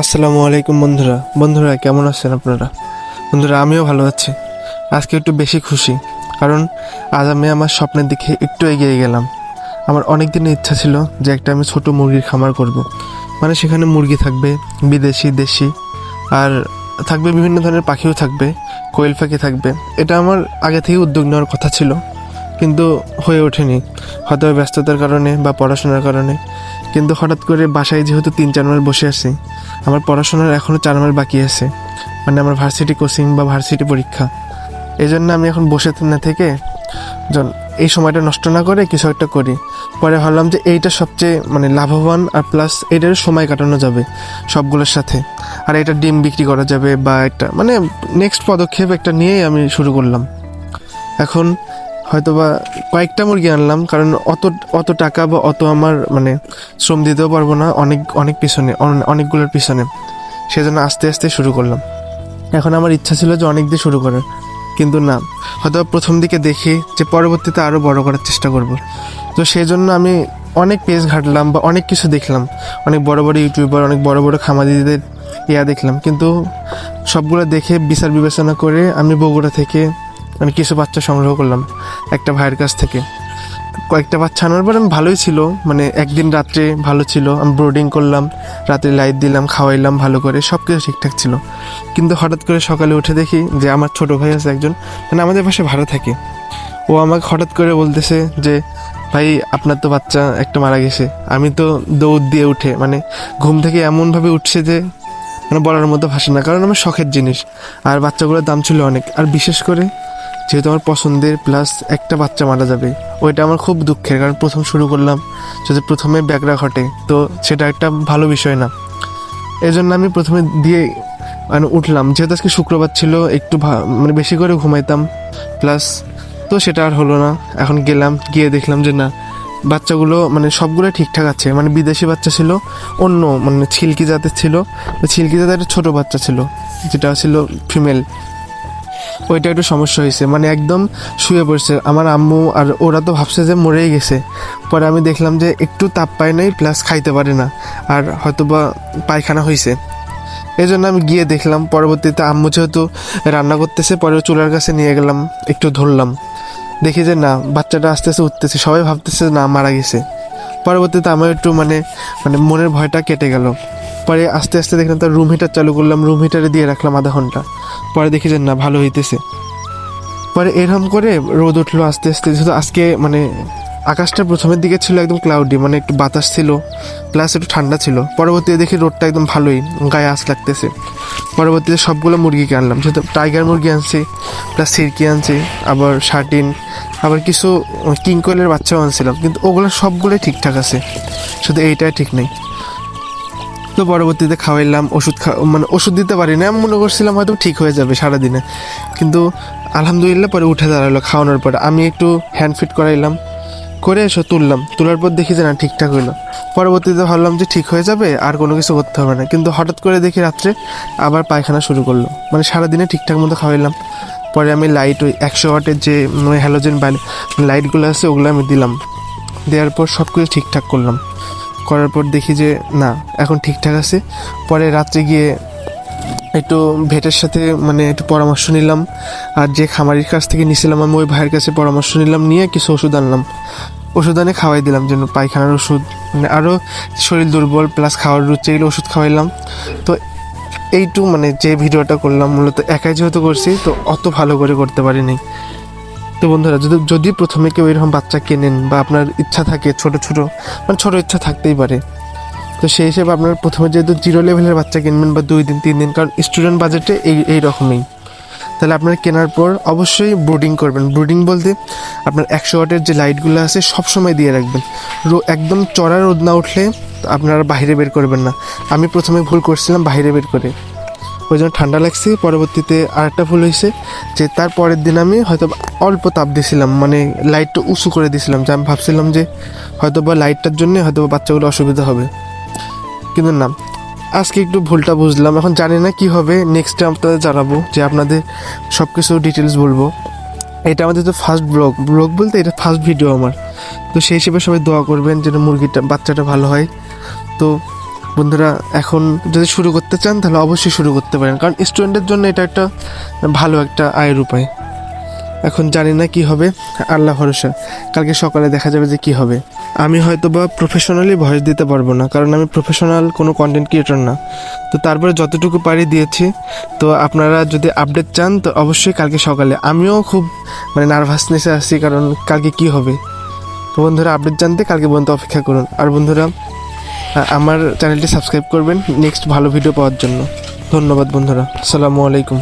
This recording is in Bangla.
আসসালামু আলাইকুম বন্ধুরা। বন্ধুরা, কেমন আছেন আপনারা? বন্ধুরা, আমিও ভালো আছি। আজকে একটু বেশি খুশি, কারণ আজ আমি আমার স্বপ্নের দিকে একটু এগিয়ে গেলাম। আমার অনেক দিনের ইচ্ছা ছিল যে একটা আমি ছোট মুরগির খামার করব। মানে সেখানে মুরগি থাকবে, বিদেশি, দেশি, আর থাকবে বিভিন্ন ধরনের পাখিও থাকবে, কোয়েল পাখি থাকবে। এটা আমার আগে থেকে উদ্যোগ নেওয়ার কথা ছিল। কিন্তু হয়ে ওঠেনি। হয়তো ব্যস্ততার কারণে বা পড়াশোনার কারণে। কিন্তু হঠাৎ করে বাসায় যেহেতু তিন, চার মাস বসে আছি, আমার পড়াশোনার এখনও চার মাস বাকি আছে। মানে আমার ভার্সিটি কোচিং বা ভার্সিটি পরীক্ষা। এই জন্য আমি এখন বসে না থেকে এই সময়টা নষ্ট না করে কিছু একটা করি। পরে ভাবলাম যে এইটা সবচেয়ে মানে লাভবান আর প্লাস এটার সময় কাটানো যাবে সবগুলোর সাথে। আর এটা ডিম বিক্রি করা যাবে বা একটা মানে নেক্সট পদক্ষেপ একটা নিয়েই আমি শুরু করলাম। এখন হয়তোবা কয়েকটা মুরগি আনলাম, কারণ অত অত টাকা বা অত আমার মানে শ্রম দিতেও পারব না অনেক অনেক পিছনে অনেকগুলোর পিছনে। সেজন্য আস্তে আস্তে শুরু করলাম। এখন আমার ইচ্ছা ছিল যে অনেক দিয়ে শুরু করার, কিন্তু না। হয়তো প্রথম দিকে দেখি যে পরবর্তীতে আরও বড় করার চেষ্টা করব। তো সেই জন্য আমি অনেক পেজ ঘাটলাম বা অনেক কিছু দেখলাম। অনেক বড় বড় ইউটিউবার অনেক বড় বড় খামারিদের ইয়া দেখলাম। কিন্তু সবগুলো দেখে বিচার বিবেচনা করে আমি বগুড়া থেকে মানে কিছু বাচ্চা সংগ্রহ করলাম, একটা ভাইয়ের কাছ থেকে। কয়েকটা বাচ্চা আনার পর আমি ভালোই ছিল মানে একদিন রাত্রে ভালো ছিল, আমি ব্রোডিং করলাম, রাতে লাইট দিলাম, খাওয়াইলাম ভালো করে সব কিছু ঠিকঠাক ছিল। কিন্তু হঠাৎ করে সকালে উঠে দেখি যে আমার ছোট ভাই আছে একজন মানে আমাদের পাশে ভাড়া থাকে। ও আমাকে হঠাৎ করে বলতেছে যে, ভাই, আপনার তো বাচ্চা একটা মারা গেছে। আমি তো দৌড় দিয়ে উঠে মানে ঘুম থেকে এমনভাবে উঠছে যে মানে বলার মতো ভাষা না, কারণ আমার শখের জিনিস। আর বাচ্চাগুলোর দাম ছিল অনেক। আর বিশেষ করে যেহেতু আমার পছন্দের প্লাস একটা বাচ্চা মারা যাবে। ওইটা আমার খুব দুঃখের, কারণ প্রথম শুরু করলাম যদি প্রথমে ব্যাগরা ঘটে, তো সেটা একটা ভালো বিষয় না। এই জন্য আমি প্রথমে দিয়ে মানে উঠলাম। যেহেতু আজকে শুক্রবার ছিল, একটু মানে বেশি করে ঘুমাইতাম প্লাস তো সেটা আর হলো না। এখন গেলাম, গিয়ে দেখলাম যে না, বাচ্চাগুলো মানে সবগুলো ঠিকঠাক আছে। মানে বিদেশি বাচ্চা ছিল, অন্য মানে ছিলকি জাতের ছিল। ছিলকি জাতের একটা ছোট বাচ্চা ছিল, যেটা ছিল ফিমেল ওইটা একটু সমস্যা হয়েছে। মানে একদম শুয়ে পড়ছে। আমার আম্মু আর ওরা তো ভাবছে যে মরেই গেছে। পরে আমি দেখলাম যে একটু তাপ পায় নাই প্লাস খাইতে পারে না। আর হয়তোবা পায়খানা হয়েছে এই জন্য আমি গিয়ে দেখলাম, পরবর্তীতে আম্মু যেহেতু রান্না করতেছে, পরে চুলার কাছে নিয়ে গেলাম, একটু ধরলাম। দেখি যে না, বাচ্চাটা আস্তে আস্তে উঠতেছে। সবাই ভাবতেছে না, মারা গেছে। পরবর্তীতে আমার একটু মানে মানে মনের ভয়টা কেটে গেল। পরে আস্তে আস্তে দেখলাম তার রুম হিটার চালু করলাম রুম হিটারে দিয়ে রাখলাম আধা ঘণ্টা। পরে দেখি যে না, ভালো হইতেছে। পরে এরকম করে রোদ উঠল আস্তে আস্তে। যেহেতু আজকে মানে আকাশটা প্রথমের দিকে ছিল একদম ক্লাউডি মানে একটু বাতাস ছিল প্লাস একটু ঠান্ডা ছিল। পরবর্তীতে দেখি রোদটা একদম ভালোই, গায়ে আস লাগতেছে। পরবর্তীতে সবগুলো মুরগিকে আনলাম। যেহেতু টাইগার মুরগি আনছি প্লাস সিরকি আনছি, আবার শার্টিন আবার কিছু কিং কোয়েলের বাচ্চাও আনছিলাম। কিন্তু ওগুলো সবগুলোই ঠিকঠাক আছে। শুধু এইটাই ঠিক নেই। তো পরবর্তীতে খাওয়াইলাম, ওষুধ খা মানে ওষুধ দিতে পারি না আমি মনে করছিলাম হয়তো ঠিক হয়ে যাবে সারাদিনে। কিন্তু আলহামদুলিল্লাহ পরে উঠে দাঁড়াল খাওয়ানোর পরে। আমি একটু হ্যান্ড ফিট করাইলাম, করে এসো তুললাম। তোলার পর দেখি যে না, ঠিকঠাক হইল। পরবর্তীতে ভাবলাম যে ঠিক হয়ে যাবে, আর কোনো কিছু করতে হবে না। কিন্তু হঠাৎ করে দেখি রাত্রে আবার পায়খানা শুরু করল। মানে সারাদিনে ঠিকঠাক মতো খাওয়াইলাম। পরে আমি লাইট ওই একশো ওয়াটের যে হ্যালোজেন লাইটগুলো আছে, ওগুলো আমি দিলাম। দেওয়ার পর সব কিছু ঠিকঠাক করলাম। করার পর দেখি যে, না, এখন ঠিকঠাক আছে। পরে রাত্রে গিয়ে একটু ভেটের সাথে মানে একটু পরামর্শ নিলাম। আর যে খামারির কাছ থেকে নিছিলাম, আমি ওই ভাইয়ের কাছে পরামর্শ নিলাম, নিয়ে কিছু ওষুধ আনলাম। ওষুধ আনে খাওয়াই দিলাম যেন পায়খানার ওষুধ মানে আরও শরীর দুর্বল প্লাস খাওয়ার রুচি এগুলো ওষুধ খাওয়াইলাম। তো এইটু মানে যে ভিডিওটা করলাম, মূলত একাই যেহেতু করছি, তো অত ভালো করে করতে পারিনি। তো বন্ধুরা, যদি যদি প্রথমে কেউ এরকম বাচ্চা কেনেন বা আপনার ইচ্ছা থাকে, ছোট ছোট মানে ছোট ইচ্ছা থাকতেই পারে, তো সেই হিসেবে আপনার প্রথমে যেহেতু জিরো লেভেলের বাচ্চা কিনবেন বা দুই দিন, তিন দিন, কারণ স্টুডেন্ট বাজেটে এই এই রকমই। তাহলে আপনার কেনার পর অবশ্যই ব্রুডিং করবেন। ব্রুডিং বলতে আপনার একশো ওয়াটের যে লাইটগুলো আছে সব সময় দিয়ে রাখবেন। রো একদম চড়া রোদ না উঠলে আপনারা বাইরে বের করবেন না। আমি প্রথমে ভুল করছিলাম বাইরে বের করে। ওই জন্য ঠান্ডা লাগছে। পরবর্তীতে আরেকটা ভুল হয়েছে যে তার পরের দিন আমি হয়তো অল্প তাপ দিয়েছিলাম মানে লাইটটা উঁচু করে দিয়েছিলাম, যে আমি ভাবছিলাম যে হয়তো বা লাইটটার জন্যে হয়তো বা বাচ্চাগুলো অসুবিধা হবে। কিন্তু না, আজকে একটু ভুলটা বুঝলাম। এখন জানি না কি হবে নেক্সট আপনাদের জানাব যে আপনাদের সব কিছু ডিটেলস বলব। এটা আমাদের তো ফার্স্ট ব্লগ ব্লগ বলতে এটা ফার্স্ট ভিডিও আমার। তো সেই হিসেবে সবাই দোয়া করবেন যেন মুরগিটা, বাচ্চাটা ভালো হয়। তো বন্ধুরা, এখন যদি শুরু করতে চান, তাহলে অবশ্যই শুরু করতে পারেন। কারণ স্টুডেন্টের জন্য এটা একটা ভালো একটা আয়ের উপায়। এখন জানি না কি হবে। আল্লাহ ভরসা। কালকে সকালে দেখা যাবে যে কি হবে। আমি হয়তো বা প্রফেশনালি ভয়েস দিতে পারব না, কারণ আমি প্রফেশনাল কোনো কন্টেন্ট ক্রিয়েটর না। তো তারপরে যতটুকু পারি দিয়েছি। তো আপনারা যদি আপডেট চান, তো অবশ্যই কালকে সকালে। আমিও খুব মানে নার্ভাসনেসে আছি, কারণ কালকে কি হবে। তো বন্ধুরা আপডেট জানতে কালকে পর্যন্ত অপেক্ষা করুন। আর বন্ধুরা আমার চ্যানেলটি সাবস্ক্রাইব করবেন নেক্সট ভালো ভিডিও পাওয়ার জন্য। ধন্যবাদ বন্ধুরা। আসসালামু আলাইকুম।